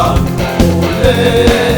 bak Oley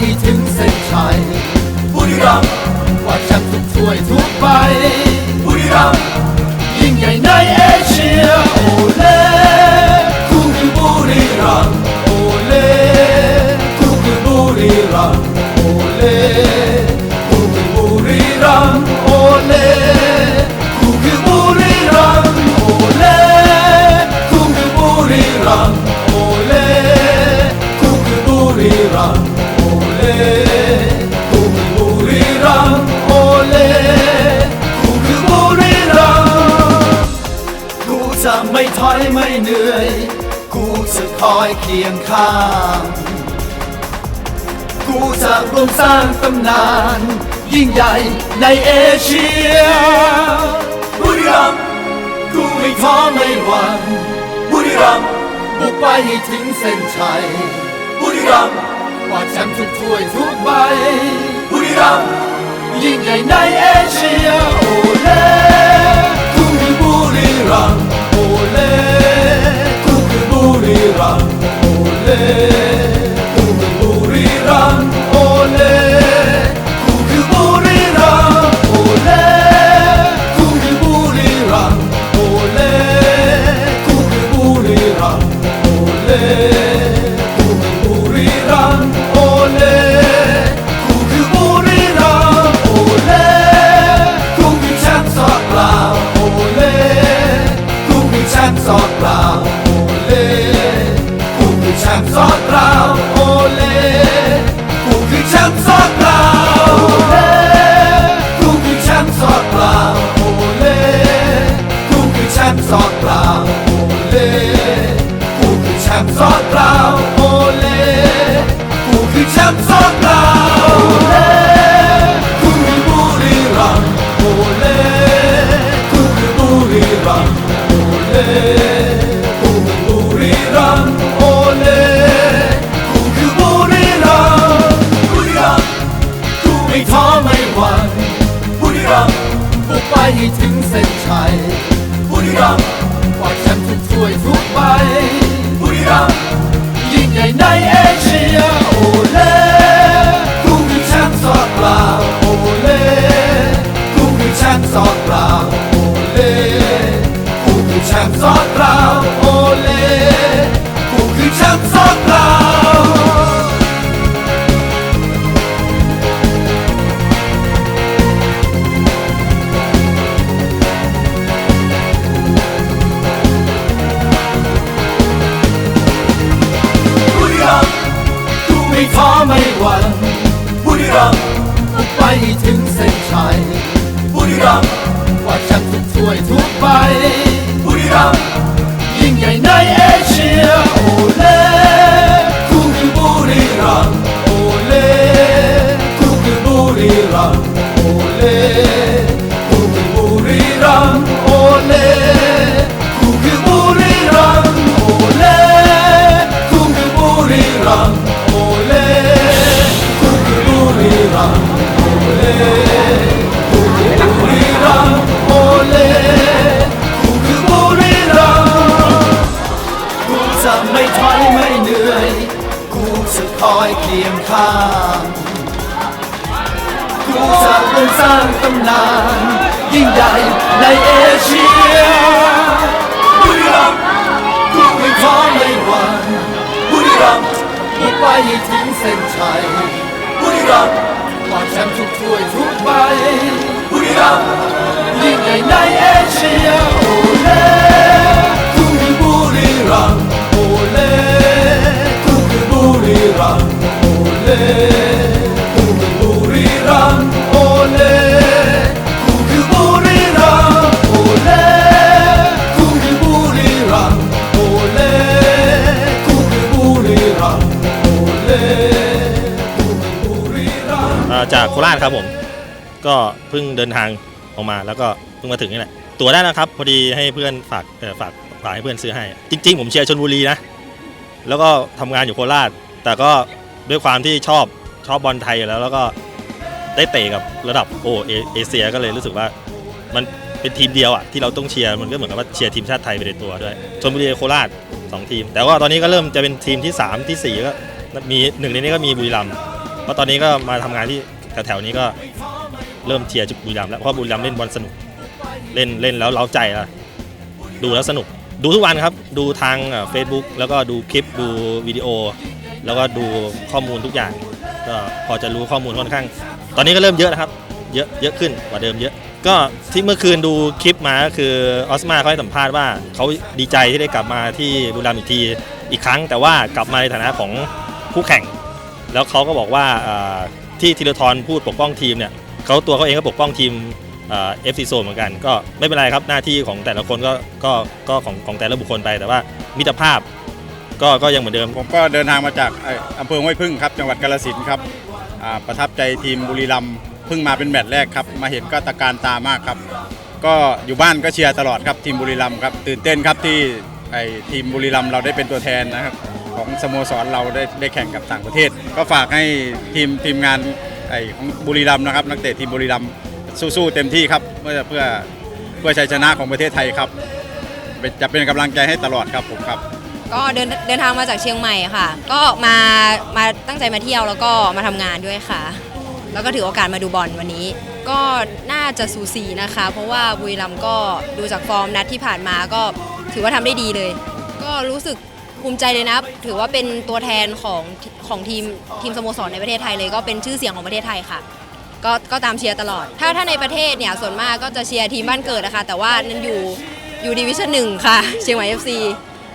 fighting กันข้าม กูจะร่วมสร้างตำนาน ยิ่งใหญ่ในเอเชียบุรีรัมกูไม่ท้อไม่หวั่นบุรีรัมบุกไปให้ถึงเส้นชัยบุรีรัมกว่าแชมป์ทุกถ้วยทุกใบบุรีรัมยิ่งใหญ่ในเอเชียโอเล่กูคือบุรีรัมโอเล่กูคือบุรีรัม Yeah. ไปให้ถึงเส้นชัยบุรีรัมย์ ผ่านคู่สาวเนสร้างตำนาน ยิ่งใหญ่ในเอเชียบุรีรัมย์คู่ไม่ท้อไม่หวั่นบุรีรัมย์บุกไปให้ถึงเส้นชัยบุรีรัมย์คว้าแชมป์ทุกถ้วยทุกใบบุรีรัมย์ยิ่งใหญ่ในเอเชีย จากโคราชครับผม ก็เพิ่งเดินทางออกมาแล้วก็เพิ่งมาถึงนี่แหละตั๋วได้แล้วครับ พอดีให้เพื่อนฝากเอ่อฝากฝากให้เพื่อนซื้อให้ จริง ๆ ผมเชียร์ชนบุรีนะ แล้วก็ทำงานอยู่โคราช แต่ก็ด้วยความที่ชอบชอบบอลไทยอยู่แล้ว แล้วก็ได้เตะกับระดับโอเอเอเชียก็เลยรู้สึกว่า มันเป็นทีมเดียวอะที่เราต้องเชียร์มันก็เหมือนกับว่าเชียร์ทีมชาติไทยไปในตัวด้วยชนบุรีโคราชสองทีม แต่ว่าตอนนี้ก็เริ่มจะเป็นทีมที่สามที่สี่ก็มีหนึ่งในนี้ก็มีบุรีรัมย์ ราะตอนนี้ก็มาทำงานที่แถวๆนี้ก็เริ่มเชียร์บุรีรัมย์แล้วเพราะบุรีรัมย์เล่นบอลสนุกเล่นเล่นแล้วเล้าใจละดูแล้วสนุก ดูทุกวันครับ ดูทางเฟซบุ๊กแล้วก็ดูคลิปดูวิดีโอ แล้วก็ดูข้อมูลทุกอย่าง ก็พอจะรู้ข้อมูลค่อนข้าง ตอนนี้ก็เริ่มเยอะนะครับ เยอะเยอะขึ้นกว่าเดิมเยอะ ก็ที่เมื่อคืนดูคลิปมาก็คือออสมาเขาให้สัมภาษณ์ว่าเขาดีใจที่ได้กลับมาที่บุรีรัมย์อีกทีอีกครั้ง แต่ว่ากลับมาในฐานะของคู่แข่ง แล้วเขาก็บอกว่าเอ่ที่ธีรทรพูดปกป้องทีมเนี่ยเขาตัวเขาเองก็ปกป้องทีมเอฟซีโซเหมือนกัน ก็ไม่เป็นไรครับหน้าที่ของแต่ละคนก็ก็ก็ของของแต่ละบุคคลไปแต่ว่ามิตรภาพก็ก็ยังเหมือนเดิม ผมก็เดินทางมาจากอำเภอห้วยพึ่งครับจังหวัดกาฬสินธุ์ครับประทับใจทีมบุรีรัมย์เพิ่งมาเป็นแมตช์แรกครับ มาเห็นก็ตะการตามากครับ ก็อยู่บ้านก็เชียร์ตลอดครับทีมบุรีรัมย์ครับตื่นเต้นครับที่ไอ้ทีมบุรีรัมย์เราได้เป็นตัวแทนนะครับ ของสโมสรเราได้ได้แข่งกับต่างประเทศ ก็ฝากให้ทีมทีมงานไอของบุรีรัมย์นะครับ นักเตะทีมบุรีรัมย์สู้ๆเต็มที่ครับเพื่อเพื่อเพื่อชัยชนะของประเทศไทยครับเป็นจะเป็นกำลังใจให้ตลอดครับผมครับ ก็เดินเดินทางมาจากเชียงใหม่ค่ะ ก็มามาตั้งใจมาเที่ยวแล้วก็มาทำงานด้วยค่ะ แล้วก็ถือโอกาสมาดูบอลวันนี้ ก็น่าจะสูสีนะคะ เพราะว่าบุรีรัมย์ก็ดูจากฟอร์มนัดที่ผ่านมาก็ถือว่าทำได้ดีเลย ก็รู้สึก ภูมิใจเลยนะ ถือว่าเป็นตัวแทนของของทีมทีมสโมสรในประเทศไทยเลยก็เป็นชื่อเสียงของประเทศไทยค่ะ ก็ก็ตามเชียร์ตลอด ถ้าถ้าในประเทศเนี่ยส่วนมากก็จะเชียร์ทีมบ้านเกิดนะคะแต่ว่านั้นอยู่อยู่ดิวิชั่นหนึ่งค่ะ เชียงใหม่ FC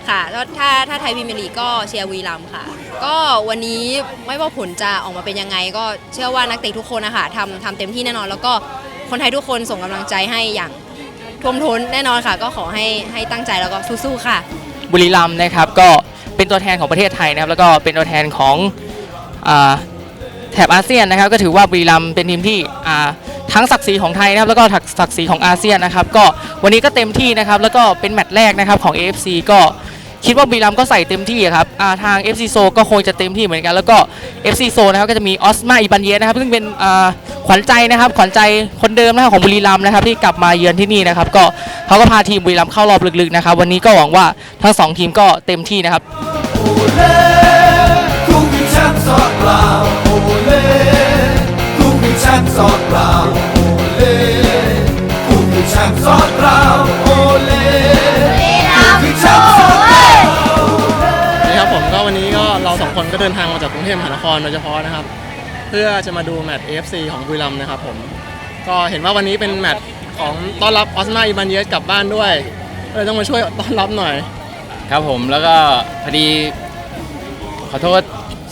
ค่ะแล้วถ้าถ้าไทยพรีเมียร์ลีกก็เชียร์วีรัมค่ะ ก็วันนี้ไม่ว่าผลจะออกมาเป็นยังไง ก็เชื่อว่านักเตะทุกคนนะคะทำทำเต็มที่แน่นอน แล้วก็คนไทยทุกคนส่งกำลังใจให้อย่างท่วมท้นแน่นอนค่ะ ก็ขอให้ให้ตั้งใจแล้วก็สู้ๆค่ะ บุรีรัมย์นะครับ ก็เป็นตัวแทนของประเทศไทยนะครับ แล้วก็เป็นตัวแทนของอแถบอาเซียนนะครับ ก็ถือว่าบุรีรัมย์เป็นทีมที่ทั้งศักดิ์ศรีของไทยนะครับ แล้วก็ศักดิ์ศรีของอาเซียนนะครับ ก็วันนี้ก็เต็มที่นะครับ แล้วก็เป็นแมตช์แรกนะครับของ AFC ก็คิดว่าบุรีรัมย์ก็ใส่เต็มที่ครับาทาง FC โซก็คงจะเต็มที่เหมือนกัน แล้วก็ FC โซนะครับก็จะมีออสมาอิบันเยสนะครับซึ่งเป็น ขวัญใจนะครับขวัญใจคนเดิมนะครับของบุรีรัมย์นะครับ ที่กลับมาเยือนที่นี่นะครับ ก็เขาก็พาทีมบุรีรัมย์เข้ารอบลึกๆนะครับ วันนี้ก็หวังว่าทั้งสองทีมก็เต็มที่นะครับโอเล่กูคือแชมป์สอดเปล่าโอเล่กูคือแชมป์สอดเปล่าโอเล่กูคือแชมป์สอดเปล่าโอเล่กูคือแชมป์สอดเปล่านี่ครับผมก็วันนี้ก็เราสองคนก็เดินทางมาจากกรุงเทพมหานครโดยเฉพาะนะครับ เพื่อจะมาดูแมตช์ AFC ของบุรีรัมย์นะครับผม ก็เห็นว่าวันนี้เป็นแมตช์ของต้อนรับออสมาอิบันเยสกลับบ้านด้วยก็เลยต้องมาช่วยต้อนรับหน่อย ครับผมแล้วก็พอดี ขอโทษ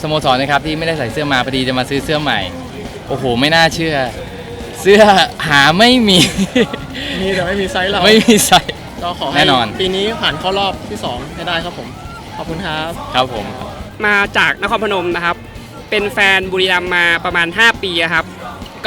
สโมสรนะครับที่ไม่ได้ใส่เสื้อมาพอดีจะมาซื้อเสื้อใหม่ โอ้โห ไม่น่าเชื่อ เสื้อหาไม่มี มีแต่ไม่มีไซส์เราไม่มีใส่ก็ขอให้แน่นอน ปีนี้ผ่านเข้ารอบที่2ให้ได้ครับผม ขอบคุณครับ ครับผม มาจากนครพนมนะครับ เป็นแฟนบุรีรัมย์มาประมาณ 5 ปีอะครับ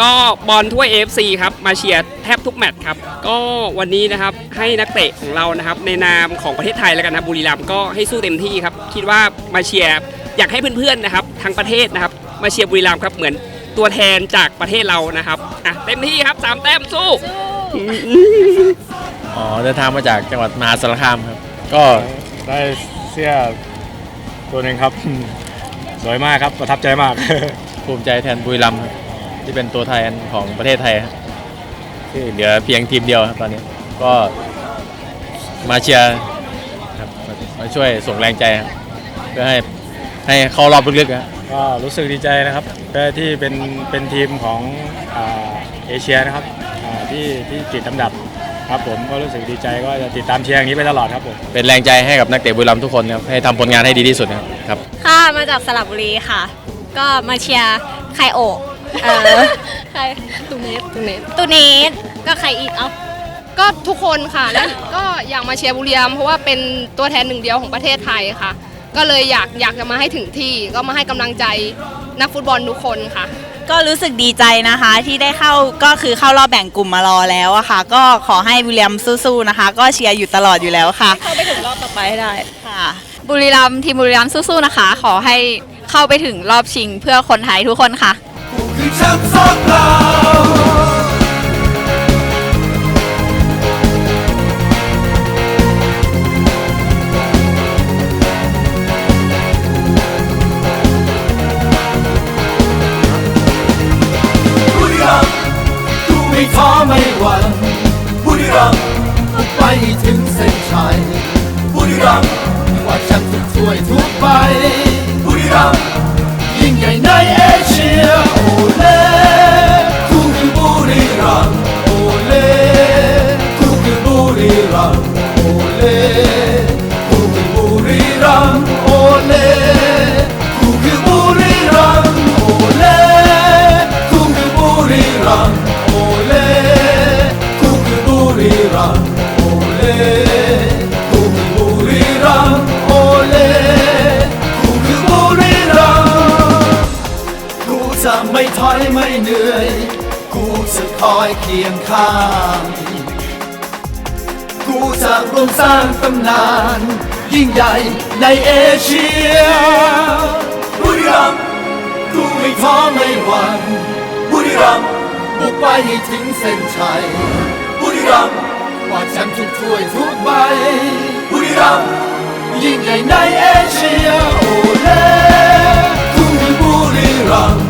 ก็บอลถ้วย AFC ครับมาเชียร์แทบทุกแมตช์ครับ ก็วันนี้นะครับให้นักเตะของเรานะครับในนามของประเทศไทยแล้วกันนะบุรีรัมย์ก็ให้สู้เต็มที่ครับ คิดว่ามาเชียร์อยากให้เพื่อนๆนะครับทางประเทศนะครับมาเชียร์บุรีรัมย์ครับเหมือนตัวแทนจากประเทศเรานะครับอะเต็มที่ครับสามแต้มสู้อ๋อเดินทางมาจากจังหวัดมหาสารคามครับ ก็ได้เสื้อตัวหนึ่งครับ สวยมากครับประทับใจมาก ภูมิใจแทนบุรีรัมย์ครับที่เป็นตัวแทนของประเทศไทยครับที่เหลือเพียงทีมเดียวครับตอนนี้ก็มาเชียร์ครับมาช่วยส่งแรงใจครับเพื่อให้ให้เข้ารอบลึกๆครับ ก็รู้สึกดีใจนะครับที่เป็นเป็นทีมของอ่าเอเชียนะครับอ่าที่ที่ติดลำดับครับผมก็รู้สึกดีใจก็จะติดตามเชียร์อย่างนี้ไปตลอดครับผม เป็นแรงใจให้กับนักเตะบุรีรัมย์ทุกคนครับให้ทำผลงานให้ดีที่สุดนะครับครับค่ะ มาจากสระบุรีค่ะ ก็มาเชียร์ไคโอะเออใครตูเนสตูเนสตูเนสก็ใครอีกเอ้า ก็ทุกคนค่ะแล้วก็อยากมาเชียร์บุรีรัมย์เพราะว่าเป็นตัวแทนหนึ่งเดียวของประเทศไทยค่ะ ก็เลยอยากอยากจะมาให้ถึงที่ก็มาให้กำลังใจนักฟุตบอลทุกคนค่ะ ก็รู้สึกดีใจนะคะที่ได้เข้าก็คือเข้ารอบแบ่งกลุ่มมารอแล้วอะค่ะ ก็ขอให้วิลเลียมสู้ๆนะคะ ก็เชียร์อยู่ตลอดอยู่แล้วค่ะ เข้าไปถึงรอบต่อไปให้ได้ ค่ะ บุรีรัมย์ทีมบุรีรัมย์สู้ๆนะคะ ขอให้เข้าไปถึงรอบชิงเพื่อคนไทยทุกคนค่ะ รัมโอเลกูคือบุรีรัมโอเลกูคือบุรีรัมโอเลกูคือบุรีรัมโอเลกูคือบุรีรัมโอเลกูคือบุรีรัมโอเลกูคือบุรีรัมกูจะไม่ถอยไม่เหนื่อย กูจะคอยเคียงข้าง ผู้สร้างร่วมสร้างตำนาน ยิ่งใหญ่ในเอเชียบุรีรัมย์กูไม่ท้อไม่หวั่นบุรีรัมย์บุกไปให้ถึงเส้นชัยบุรีรัมย์กว่าแชมป์ทุกถ้วยทุกใบบุรีรัมย์ยิ่งใหญ่ในเอเชียโอเล่กูมีบุรีรัมย์